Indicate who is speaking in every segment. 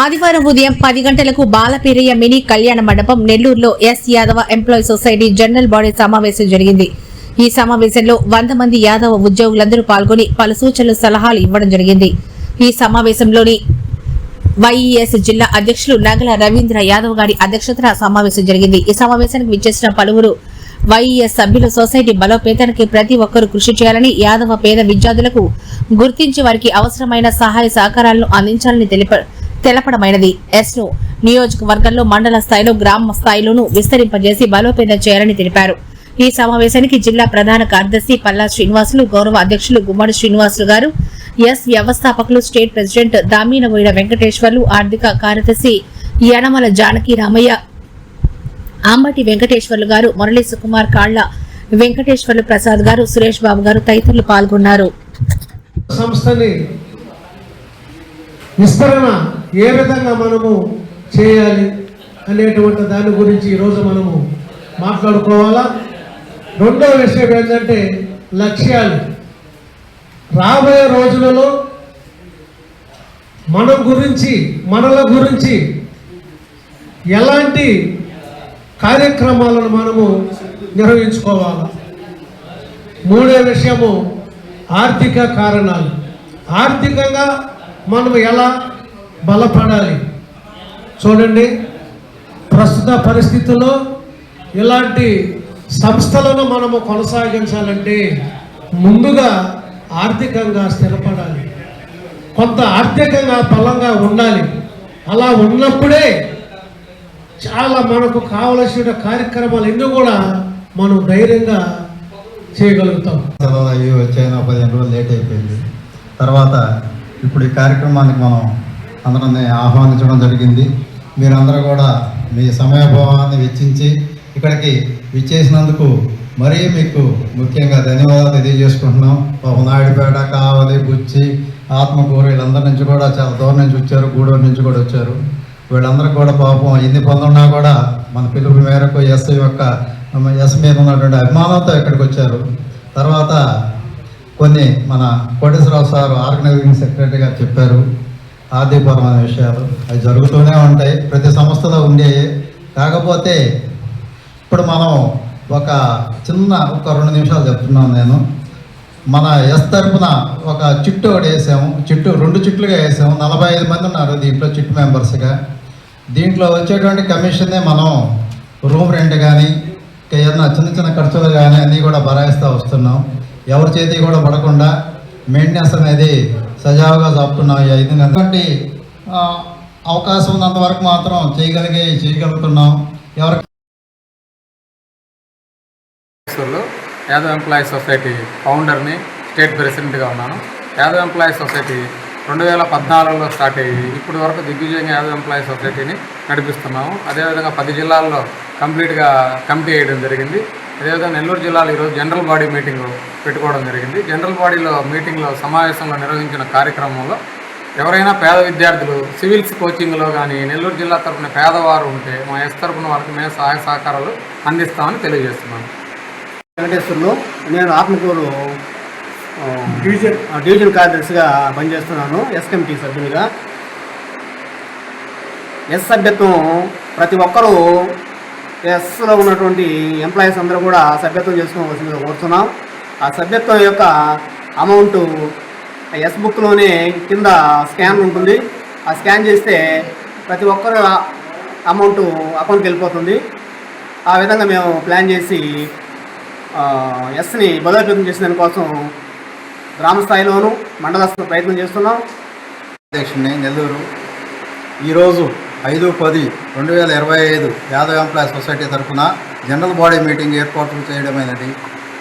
Speaker 1: ఆదివారం ఉదయం పది గంటలకు బాలపీరయ్య మినీ కళ్యాణ మండపం నెల్లూరులో S Yadava employee society general body సమావేశం జరిగింది. ఈ సమావేశంలో వంద మంది యాదవ ఉద్యోగులందరూ పాల్గొని పలు సూచనలు సలహాలు ఇవ్వడం జరిగింది. ఈ సమావేశంలోని వైఈఎస్ జిల్లా అధ్యక్షులు నగల రవీంద్ర యాదవ్ గారి అధ్యక్షతన సమావేశం జరిగింది. ఈ సమావేశానికి విచ్చేసిన పలువురు వైఈఎస్ సభ్యులు సొసైటీ బలోపేతానికి ప్రతి ఒక్కరూ కృషి చేయాలని యాదవ పేద విద్యార్థులకు గుర్తించి వారికి అవసరమైన సహాయ సహకారాలను అందించాలని తెలిపారు తెలపడమైనది. ఎస్ను నియోజకవర్గంలో మండల స్థాయిలో గ్రామ స్థాయిలోనూ విస్తరింపజేసి బలోపేతం చేయాలని తెలిపారు. ఈ సమావేశానికి జిల్లా ప్రధాన కార్యదర్శి పల్లా శ్రీనివాసులు గౌరవ అధ్యక్షులు గుమ్మడి శ్రీనివాసులు గారు ఎస్ వ్యవస్థాపకులు స్టేట్ ప్రెసిడెంట్ దామీనబోయిన వెంకటేశ్వర్లు ఆర్థిక కార్యదర్శి యనమల జానకి రామయ్య ఆంబటి వెంకటేశ్వర్లు గారు మురళీ సుకుమార్ కాళ్ళ వెంకటేశ్వర్లు ప్రసాద్ గారు సురేష్ బాబు గారు తదితరులు పాల్గొన్నారు.
Speaker 2: సంస్థని విస్తరణ ఏ విధంగా మనము చేయాలి అనేటువంటి దాని గురించి ఈరోజు మనము మాట్లాడుకోవాలా? రెండో విషయం ఏంటంటే లక్ష్యాలు. రాబోయే రోజులలో మన గురించి మనల గురించి ఎలాంటి కార్యక్రమాలను మనము నిర్వహించుకోవాలి? మూడో విషయము ఆర్థిక కారణాలు. ఆర్థికంగా మనం ఎలా బలపడాలి. చూడండి ప్రస్తుత పరిస్థితుల్లో ఇలాంటి సంస్థలను మనము కొనసాగించాలంటే ముందుగా ఆర్థికంగా స్థిరపడాలి. కొంత ఆర్థికంగా బలంగా ఉండాలి. అలా ఉన్నప్పుడే చాలా మనకు కావలసిన కార్యక్రమాలు ఎన్నో కూడా మనం ధైర్యంగా చేయగలుగుతాం.
Speaker 3: సెలవులు అవి వచ్చాయని పదిహేను రోజులు లేట్ అయిపోయింది. తర్వాత ఇప్పుడు ఈ కార్యక్రమానికి మనం అందరిని ఆహ్వానించడం జరిగింది. మీరందరూ కూడా మీ సమయభావాన్ని వెచ్చించి ఇక్కడికి విచ్చేసినందుకు మరీ మీకు ముఖ్యంగా ధన్యవాదాలు తెలియజేసుకుంటున్నాం. పాపం నాయుడుపేట కావలి బుచ్చి ఆత్మకూరు వీళ్ళందరి నుంచి కూడా చాలా దూరం నుంచి వచ్చారు గూడూరు నుంచి కూడా వచ్చారు. వీళ్ళందరూ కూడా పాపం ఎన్ని పనులున్నా కూడా మన పిలుపు మేరకు ఎస్ యొక్క ఎస్ మీద ఉన్నటువంటి అభిమానంతో ఇక్కడికి వచ్చారు. తర్వాత కొన్ని మన కోటేశ్వరరావు సార్ ఆర్గనైజింగ్ సెక్రటరీ గారు చెప్పారు. ఆర్థికపరమైన విషయాలు. అవి జరుగుతూనే ఉంటాయి. ప్రతి సంస్థలో ఉండేవి కాకపోతే ఇప్పుడు మనం ఒక చిన్న ఒక రెండు నిమిషాలు చెప్తున్నాను నేను. మన ఎస్ తరపున ఒక చిట్టు ఒకటి వేసాము. చిట్టు రెండు చిట్లుగా వేసాము. నలభై ఐదు మంది ఉన్నారు దీంట్లో చిట్టు మెంబర్స్గా. దీంట్లో వచ్చేటువంటి కమిషన్నే మనం రూమ్ రెంట్ కానీ ఏదైనా చిన్న చిన్న ఖర్చులు కానీ అన్నీ కూడా భరాయిస్తూ వస్తున్నాం. ఎవరి చేతి కూడా పడకుండా మెయింటెనెన్స్ అనేది సజావుగా చెప్తున్నాం ఈ ఐదు కాబట్టి అవకాశం ఉన్నంత వరకు మాత్రం చేయగలిగే చేయగలుగుతున్నాం. ఎవరికి
Speaker 4: యాదవ్ ఎంప్లాయీ సొసైటీ ఫౌండర్ని స్టేట్ ప్రెసిడెంట్గా ఉన్నాను. యాదవ్ ఎంప్లాయీ సొసైటీ రెండు వేల పద్నాలుగులో స్టార్ట్ అయ్యి ఇప్పటి వరకు దిగ్విజయంగా యాదవ్ ఎంప్లాయీ సొసైటీని నడిపిస్తున్నాము. అదేవిధంగా పది జిల్లాల్లో కంప్లీట్గా కమిటీ వేయడం జరిగింది. అదేవిధంగా నెల్లూరు జిల్లాలో ఈరోజు జనరల్ బాడీ మీటింగ్ పెట్టుకోవడం జరిగింది. జనరల్ బాడీలో మీటింగ్లో సమావేశంలో నిర్వహించిన కార్యక్రమంలో ఎవరైనా పేద విద్యార్థులు సివిల్స్ కోచింగ్లో కానీ నెల్లూరు జిల్లా తరపున పేదవారు ఉంటే మా ఎస్ తరపున వారికి మేము సహాయ సహకారాలు అందిస్తామని తెలియజేస్తున్నాను.
Speaker 5: వెంకటేశ్వర్లు నేను ఆత్మకూరు డివిజన్ డివిజన్ కార్యదర్శిగా పనిచేస్తున్నాను ఎస్ఎంటీ సభ్యునిగా. ఎస్ సభ్యత్వం ప్రతి ఒక్కరూ ఎస్లో ఉన్నటువంటి ఎంప్లాయీస్ అందరూ కూడా సభ్యత్వం చేసుకోవాల్సిందిగా కోరుతున్నాం. ఆ సభ్యత్వం యొక్క అమౌంట్ ఎస్ బుక్లోనే కింద స్కాన్ ఉంటుంది. ఆ స్కాన్ చేస్తే ప్రతి ఒక్కరు అమౌంట్ అకౌంట్కి వెళ్ళిపోతుంది. ఆ విధంగా మేము ప్లాన్ చేసి ఎస్ని బలోపేతం చేసిన దానికోసం గ్రామ స్థాయిలోనూ మండల ప్రయత్నం చేస్తున్నాం.
Speaker 3: అధ్యక్షుడిని నెల్లూరు. ఈరోజు ఐదు పది రెండు వేల ఇరవై ఐదు యాదవ్ ఎంప్లాయ్ సొసైటీ తరఫున జనరల్ బాడీ మీటింగ్ ఏర్పాటు చేయడమైనది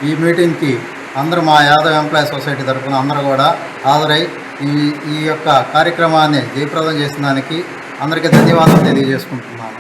Speaker 3: ఈ మీటింగ్కి అందరూ మా యాదవ్ ఎంప్లాయ్ సొసైటీ తరఫున అందరూ కూడా హాజరై ఈ ఈ యొక్క కార్యక్రమాన్ని జయప్రదం చేసిన దానికి అందరికీ ధన్యవాదాలు తెలియజేసుకుంటున్నాను.